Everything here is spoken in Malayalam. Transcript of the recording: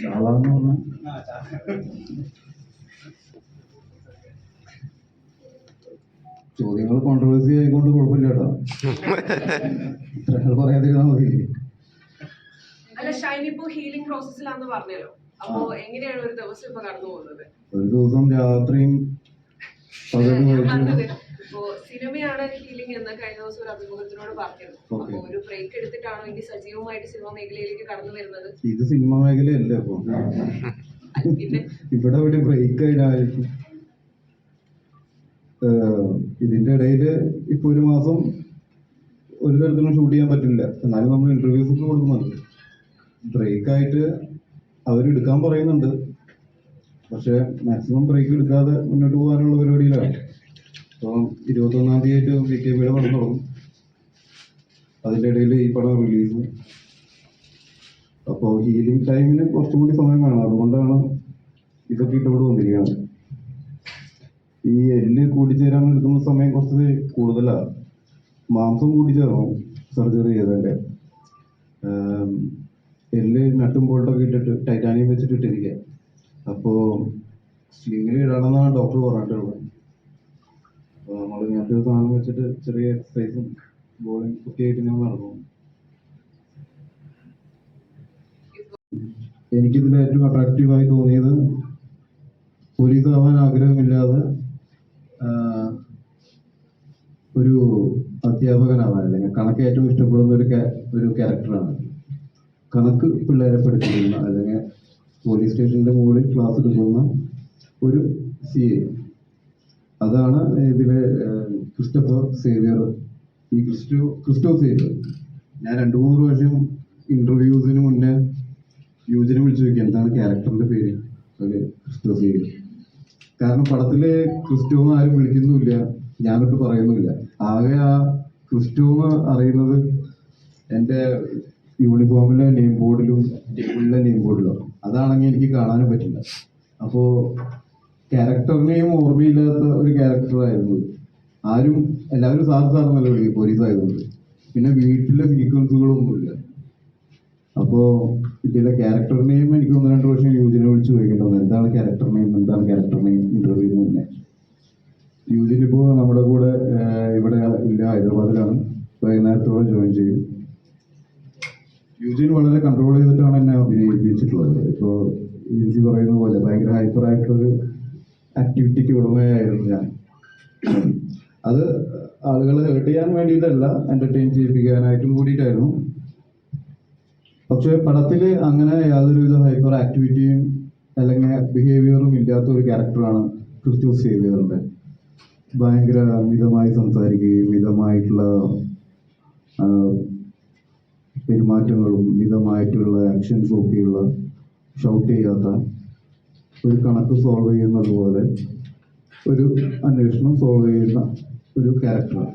ചാളാന്ന് പറഞ്ഞാൽ ചോദ്യങ്ങൾ കോൺട്രവേഴ്സി ആയിക്കൊണ്ട് കുഴപ്പമില്ല കേട്ടോ. പറയാതിരുന്നാൽ മതി. അല്ല ഇപ്പോ ഹീലിംഗ് പ്രോസസ്സിലാന്ന് പറഞ്ഞല്ലോ. അപ്പോ എങ്ങനെയാണ് ഒരു ദിവസം ഇപ്പൊ കടന്നു പോകുന്നത് ഒരു ദിവസം രാത്രിയും പകലും ഞാൻ ആയിട്ട് പറഞ്ഞത് ഇപ്പോ സിനിമയാണ് ഹീലിംഗ് എന്ന് കഴിഞ്ഞ ദിവസം ഒരു അഭിമുഖത്തിനോട് പറഞ്ഞിരുന്നു. അപ്പൊ ഒരു ബ്രേക്ക് എടുത്തിട്ടാണോ ഇനി സജീവമായിട്ട് സിനിമ മേഖലയിലേക്ക് കടന്നു വരുന്നത്. ഇത് സിനിമ മേഖലയല്ലേ ഇപ്പൊ ഇവിടെ ഒരു ബ്രേക്ക് ആയിരുന്നു ഇതിന്റെ ഇടയിൽ ഇപ്പൊ ഒരു മാസം ഒരു തരത്തിലും ഷൂട്ട് ചെയ്യാൻ പറ്റില്ല. എന്നാലും നമ്മൾ ഇന്റർവ്യൂസ് ഒക്കെ കൊടുക്കുന്നുണ്ട്. ബ്രേക്ക് ആയിട്ട് അവരെടുക്കാൻ പറയുന്നുണ്ട്. പക്ഷെ മാക്സിമം ബ്രേക്ക് എടുക്കാതെ മുന്നോട്ട് പോകാനുള്ള പരിപാടിയിലാണ് അപ്പം ഇരുപത്തൊന്നാം തീയതി ഒരു വി കെ പിയുടെ പടം തുടങ്ങും. അതിന്റെ ഇടയിൽ ഈ പടം റിലീസ് അപ്പോൾ ഹീലിംഗ് ടൈമിന് കുറച്ചും കൂടി സമയം വേണം. അതുകൊണ്ടാണ് ഇതൊക്കെ ഇട്ടുകൊണ്ട് വന്നിരിക്കുന്നത്. ഈ എല്ല് കൂടിച്ചേരാൻ എടുക്കുന്ന സമയം കുറച്ച് കൂടുതലാണ് മാംസം കൂടിച്ചേർന്നു സർജറി ചെയ്തതിന്റെ എല്ല് നട്ടും ബോൾട്ടൊക്കെ ഇട്ടിട്ട് ടൈറ്റാനിയം വെച്ചിട്ട് ഇട്ടിരിക്കുക അപ്പോൾ സ്ലിങ്ങിൽ ഇടണമെന്നാണ് ഡോക്ടർ പറഞ്ഞിട്ടുള്ളത്. നമ്മൾ ഇങ്ങനത്തെ സാധനം വെച്ചിട്ട് ചെറിയ എക്സസൈസും ബോളിങ് ഒക്കെ ആയിട്ട് ഞാൻ നടന്നു. എനിക്കിതിൽ ഏറ്റവും അട്രാക്റ്റീവായി തോന്നിയത് പോലീസ് ആവാൻ ആഗ്രഹമില്ലാതെ ഒരു അധ്യാപകനാവാൻ അല്ലെങ്കിൽ കണക്ക് ഏറ്റവും ഇഷ്ടപ്പെടുന്ന ഒരു ഒരു ക്യാരക്ടറാണ് കണക്ക് പിള്ളേരെ പഠിപ്പിക്കുന്ന അല്ലെങ്കിൽ പോലീസ് സ്റ്റേഷന്റെ മുകളിൽ ക്ലാസ് എടുക്കുന്ന ഒരു സി അതാണ് ഇതിലെ ക്രിസ്റ്റഫർ സേവിയർ. ഈ ക്രിസ്റ്റോ ക്രിസ്റ്റോ സേവിയർ. ഞാൻ രണ്ടു മൂന്ന് പ്രാവശ്യം ഇന്റർവ്യൂസിന് മുന്നേ യുവജനെ വിളിച്ചു നോക്കി. എന്താണ് ക്യാരക്ടറിന്റെ പേര്? ഒരു ക്രിസ്റ്റോ സേവിയർ. കാരണം പടത്തിലെ ക്രിസ്റ്റോ എന്ന് ആരും വിളിക്കുന്നുമില്ല. ഞാനൊട്ട് പറയുന്നുമില്ല. ആകെ ആ ക്രിസ്റ്റോ എന്ന് അറിയുന്നത് എന്റെ യൂണിഫോമിലെ നെയിം ബോർഡിലും ടേബിളിലെ നെയിം ബോർഡിലും. അതാണെങ്കിൽ എനിക്ക് കാണാനും പറ്റില്ല. അപ്പോൾ ക്യാരക്ടറിനെയും ഓർമ്മയില്ലാത്ത ഒരു ക്യാരക്ടറായിരുന്നു ആരും എല്ലാവരും സാർ സാർ എന്നല്ല വിളിക്കും പോലീസ് ആയതുകൊണ്ട് പിന്നെ വീട്ടിലെ സീക്വൻസുകളൊന്നുമില്ല അപ്പോ ഇതിലെ ക്യാരക്ടർ നെയിം എനിക്ക് ഒന്ന് രണ്ട് പ്രാവശ്യം യൂജിനെ വിളിച്ച് ചോദിക്കേണ്ടത് എന്താണ് ക്യാരക്ടർ നെയിം എന്താണ് ക്യാരക്ടർ നെയിം ഇന്റർവ്യൂവിന് മുന്നേ? യൂജിൻ ഇപ്പോ നമ്മുടെ കൂടെ ഇവിടെ ഇല്ല ഹൈദരാബാദിലാണ്. വൈകുന്നേരത്തോടെ ജോയിൻ ചെയ്യും. യൂജിൻ വളരെ കൺട്രോൾ ചെയ്തിട്ടാണ് എന്നെ അഭിനയിപ്പിച്ചിട്ടുള്ളത്. ഇപ്പോ യൂജി പറയുന്ന പോലെ ഭയങ്കര ഹൈപ്പർ ആയിട്ടൊരു ആക്ടിവിറ്റിക്ക് ഉടമയായിരുന്നു ഞാൻ. അത് ആളുകളെ ഹേർട്ട് ചെയ്യാൻ വേണ്ടിയിട്ടല്ല എന്റർടൈൻ ചെയ്യിപ്പിക്കാനായിട്ടും കൂടിയിട്ടായിരുന്നു. പക്ഷേ പടത്തിൽ അങ്ങനെ യാതൊരുവിധ ഹൈപ്പർ ആക്ടിവിറ്റിയും അല്ലെങ്കിൽ ബിഹേവിയറും ഇല്ലാത്ത ഒരു ക്യാരക്ടറാണ് ക്രിസ്റ്റോസ് സേവിയറിന്റെ ഭയങ്കര മിതമായി സംസാരിക്കുകയും മിതമായിട്ടുള്ള പെരുമാറ്റങ്ങളും മിതമായിട്ടുള്ള ആക്ഷൻസും ഒക്കെയുള്ള ഷൗട്ട് ചെയ്യാത്ത ഒരു കണക്ക് സോൾവ് ചെയ്യുന്നത് പോലെ ഒരു അന്വേഷണം സോൾവ് ചെയ്യുന്ന ഒരു ക്യാരക്ടറാണ്